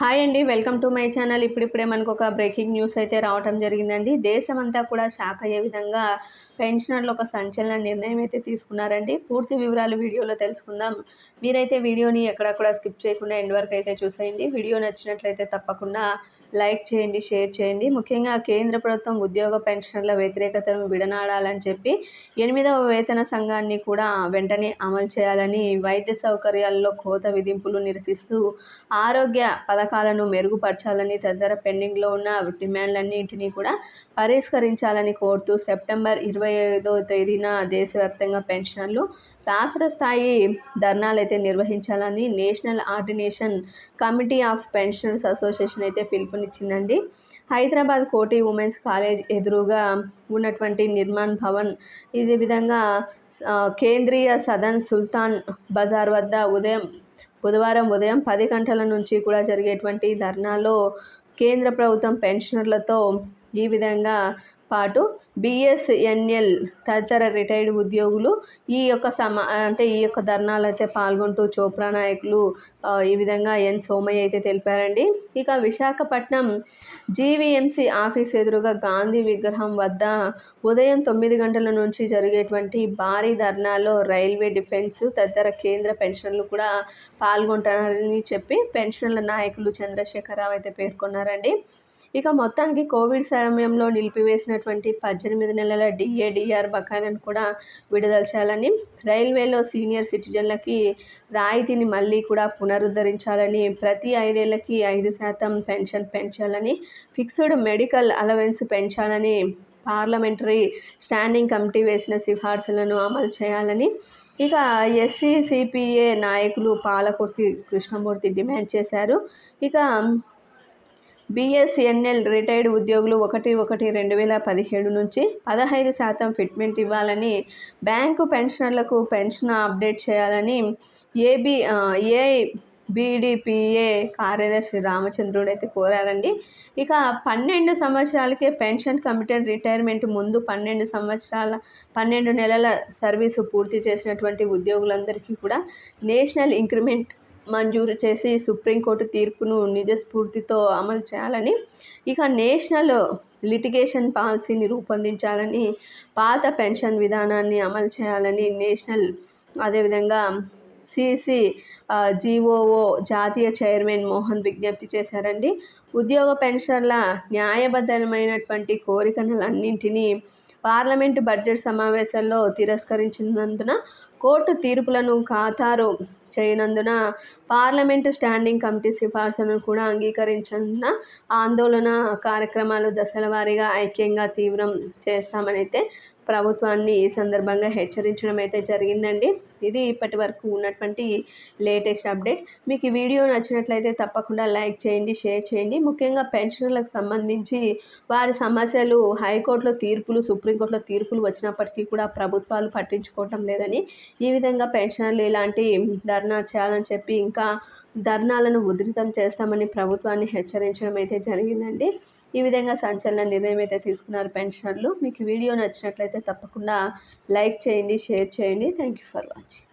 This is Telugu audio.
హాయ్ అండి వెల్కమ్ టు మై ఛానల్. ఇప్పుడిప్పుడే మనకు ఒక బ్రేకింగ్ న్యూస్ అయితే రావటం జరిగిందండి. దేశమంతా కూడా షాక్ అయ్యే విధంగా పెన్షనర్లు ఒక సంచలన నిర్ణయం అయితే తీసుకున్నారండి. పూర్తి వివరాలు వీడియోలో తెలుసుకుందాం. మీరైతే వీడియోని ఎక్కడక్కడ స్కిప్ చేయకుండా ఎండ్ వరకు అయితే చూసేయండి. వీడియో నచ్చినట్లయితే తప్పకుండా లైక్ చేయండి షేర్ చేయండి. ముఖ్యంగా కేంద్ర ప్రభుత్వం ఉద్యోగ పెన్షనర్ల వ్యతిరేకతను విడనాడాలని చెప్పి ఎనిమిదవ వేతన సంఘాన్ని కూడా వెంటనే అమలు చేయాలని వైద్య సౌకర్యాల్లో కోత విధింపులు నిరసిస్తూ ఆరోగ్య పథకాలను మెరుగుపరచాలని తదితర పెండింగ్లో ఉన్న డిమాండ్లన్నింటినీ కూడా పరిష్కరించాలని కోరుతూ సెప్టెంబర్ ఇరవై ఐదో తేదీన దేశవ్యాప్తంగా పెన్షనర్లు రాష్ట్ర స్థాయి ధర్నాలు అయితే నిర్వహించాలని national coordination committee of pensioners association అయితే పిలుపునిచ్చిందండి. హైదరాబాద్ కోటి ఉమెన్స్ కాలేజ్ ఎదురుగా ఉన్నటువంటి నిర్మాణ్ భవన్ ఇదే విధంగా కేంద్రీయ సదన్ సుల్తాన్ బజార్ వద్ద ఉదయం బుధవారం ఉదయం పది గంటల నుంచి కూడా జరిగేటువంటి ధర్నాలో కేంద్ర ప్రభుత్వం పెన్షనర్లతో ఈ విధంగా పాటు బిఎస్ఎన్ఎల్ తదితర రిటైర్డ్ ఉద్యోగులు ఈ యొక్క సమా అంటే ఈ యొక్క ధర్నాలు అయితే పాల్గొంటూ చోప్రా నాయకులు ఈ విధంగా ఎన్ సోమయ్య అయితే తెలిపారండి. ఇక విశాఖపట్నం జీవీఎంసీ ఆఫీస్ ఎదురుగా గాంధీ విగ్రహం వద్ద ఉదయం తొమ్మిది గంటల నుంచి జరిగేటువంటి భారీ ధర్నాలో రైల్వే డిఫెన్స్ తదితర కేంద్ర పెన్షన్లు కూడా పాల్గొంటారని చెప్పి పెన్షన్ల నాయకులు చంద్రశేఖరరావు అయితే పేర్కొన్నారండి. ఇక మొత్తానికి కోవిడ్ సమయంలో నిలిపివేసినటువంటి పద్దెనిమిది నెలల డిఏడిఆర్ బకాయిలను కూడా విడుదల చేయాలని రైల్వేలో సీనియర్ సిటిజన్లకి రాయితీని మళ్ళీ కూడా పునరుద్ధరించాలని ప్రతి ఐదేళ్ళకి ఐదు శాతం పెన్షన్ పెంచాలని ఫిక్స్డ్ మెడికల్ అలవెన్స్ పెంచాలని పార్లమెంటరీ స్టాండింగ్ కమిటీ వేసిన సిఫార్సులను అమలు చేయాలని ఇక ఎస్సీ సిపిఏ నాయకులు పాలకుర్తి కృష్ణమూర్తి డిమాండ్ చేశారు. ఇక బీఎస్ఎన్ఎల్ రిటైర్డ్ ఉద్యోగులు ఒకటి ఒకటి రెండు వేల పదిహేడు నుంచి పదహైదు శాతం ఫిట్మెంట్ ఇవ్వాలని బ్యాంకు పెన్షనర్లకు పెన్షన్ అప్డేట్ చేయాలని ఏబి ఏ బీడీపీఏ కార్యదర్శి రామచంద్రుడు అయితే కోరారండి. ఇక పన్నెండు సంవత్సరాలకే పెన్షన్ కమిటెడ్ రిటైర్మెంట్ ముందు పన్నెండు సంవత్సరాల పన్నెండు నెలల సర్వీసు పూర్తి చేసినటువంటి ఉద్యోగులందరికీ కూడా నేషనల్ ఇంక్రిమెంట్ మంజూరు చేసి సుప్రీంకోర్టు తీర్పును నిజస్ఫూర్తితో అమలు చేయాలని ఇక నేషనల్ లిటిగేషన్ పాలసీని రూపొందించాలని పాత పెన్షన్ విధానాన్ని అమలు చేయాలని నేషనల్ అదేవిధంగా సిసి జీఓఓ జాతీయ చైర్మన్ మోహన్ విజ్ఞప్తి చేశారండి. ఉద్యోగ పెన్షన్ల న్యాయబద్ధమైనటువంటి కోరికలన్నింటినీ పార్లమెంటు బడ్జెట్ సమావేశాల్లో తిరస్కరించినందున కోర్టు తీర్పులను ఖాతారు చేయనందున పార్లమెంటు స్టాండింగ్ కమిటీ సిఫార్సులను కూడా అంగీకరించిన ఆందోళన కార్యక్రమాలు దశల వారీగా ఐక్యంగా తీవ్రం చేస్తామని అయితే ప్రభుత్వాన్ని ఈ సందర్భంగా హెచ్చరించడం అయితే జరిగిందండి. ఇది ఇప్పటి వరకు ఉన్నటువంటి లేటెస్ట్ అప్డేట్. మీకు ఈ వీడియో నచ్చినట్లయితే తప్పకుండా లైక్ చేయండి షేర్ చేయండి. ముఖ్యంగా పెన్షన్లకు సంబంధించి వారి సమస్యలు హైకోర్టులో తీర్పులు సుప్రీంకోర్టులో తీర్పులు వచ్చినప్పటికీ కూడా ప్రభుత్వాలు పట్టించుకోవటం లేదని ఈ విధంగా పెన్షనర్లు ఇలాంటి ధర్నా చేయాలని చెప్పి ఇంకా ధర్నాలను ఉధృతం చేస్తామని ప్రభుత్వాన్ని హెచ్చరించడం అయితే జరిగిందండి. ఈ విధంగా సంచలన నిర్ణయం అయితే తీసుకున్నారు పెన్షనర్లు. మీకు వీడియో నచ్చినట్లయితే తప్పకుండా లైక్ చేయండి షేర్ చేయండి. Thank you for watching